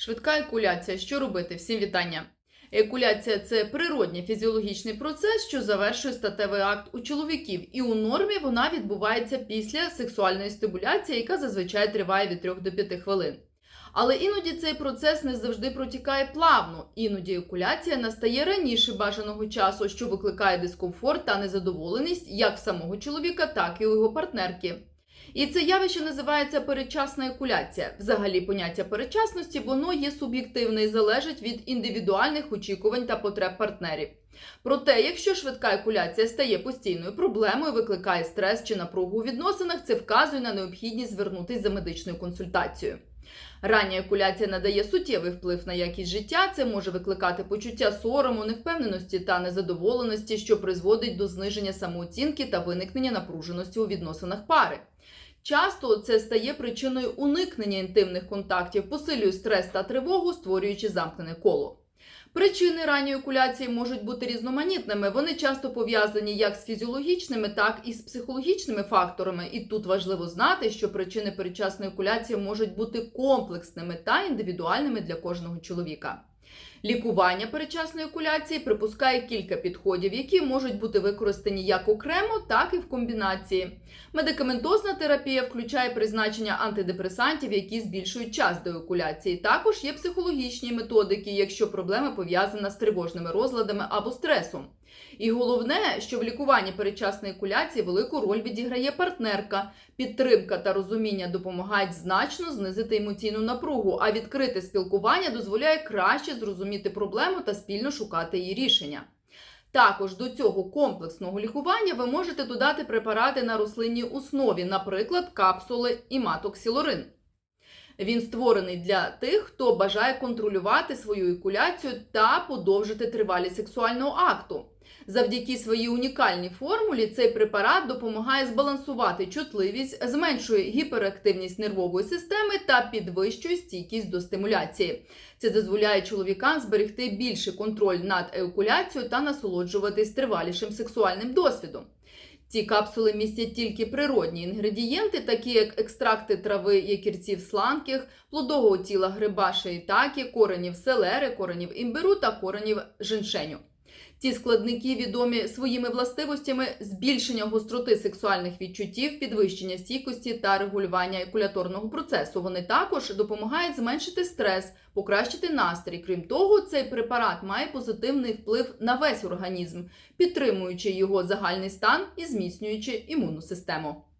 Швидка екуляція. Що робити? Всім вітання. Екуляція це природній фізіологічний процес, що завершує статевий акт у чоловіків, і у нормі вона відбувається після сексуальної стимуляції, яка зазвичай триває від 3 до 5 хвилин. Але іноді цей процес не завжди протікає плавно, іноді екуляція настає раніше бажаного часу, що викликає дискомфорт та незадоволеність як самого чоловіка, так і у його партнерки. І це явище називається передчасна екуляція. Взагалі, поняття передчасності воно є суб'єктивне і залежить від індивідуальних очікувань та потреб партнерів. Проте, якщо швидка екуляція стає постійною проблемою, викликає стрес чи напругу у відносинах, це вказує на необхідність звернутися за медичною консультацією. Рання екуляція надає суттєвий вплив на якість життя. Це може викликати почуття сорому, невпевненості та незадоволеності, що призводить до зниження самооцінки та виникнення напруженості у відносинах пари. Часто це стає причиною уникнення інтимних контактів, посилює стрес та тривогу, створюючи замкнене коло. Причини ранньої окуляції можуть бути різноманітними. Вони часто пов'язані як з фізіологічними, так і з психологічними факторами. І тут важливо знати, що причини передчасної окуляції можуть бути комплексними та індивідуальними для кожного чоловіка. Лікування передчасної окуляції припускає кілька підходів, які можуть бути використані як окремо, так і в комбінації. Медикаментозна терапія включає призначення антидепресантів, які збільшують час до екуляції. Також є психологічні методики, якщо проблема пов'язана з тривожними розладами або стресом. І головне, що в лікуванні передчасної екуляції велику роль відіграє партнерка. Підтримка та розуміння допомагають значно знизити емоційну напругу, а відкрите спілкування дозволяє краще зрозуміти проблему та спільно шукати її рішення. Також до цього комплексного лікування ви можете додати препарати на рослинній основі, наприклад, капсули і матоксілорин. Він створений для тих, хто бажає контролювати свою екуляцію та подовжити тривалість сексуального акту. Завдяки своїй унікальній формулі цей препарат допомагає збалансувати чутливість, зменшує гіперактивність нервової системи та підвищує стійкість до стимуляції. Це дозволяє чоловікам зберегти більший контроль над еукуляцією та насолоджуватись тривалішим сексуальним досвідом. Ці капсули містять тільки природні інгредієнти, такі як екстракти трави якірців сланких, плодового тіла гриба шиїтакі, коренів селери, коренів імбиру та коренів женшеню. Ці складники відомі своїми властивостями збільшення гостроти сексуальних відчуттів, підвищення стійкості та регулювання екуляторного процесу. Вони також допомагають зменшити стрес, покращити настрій. Крім того, цей препарат має позитивний вплив на весь організм, підтримуючи його загальний стан і зміцнюючи імунну систему.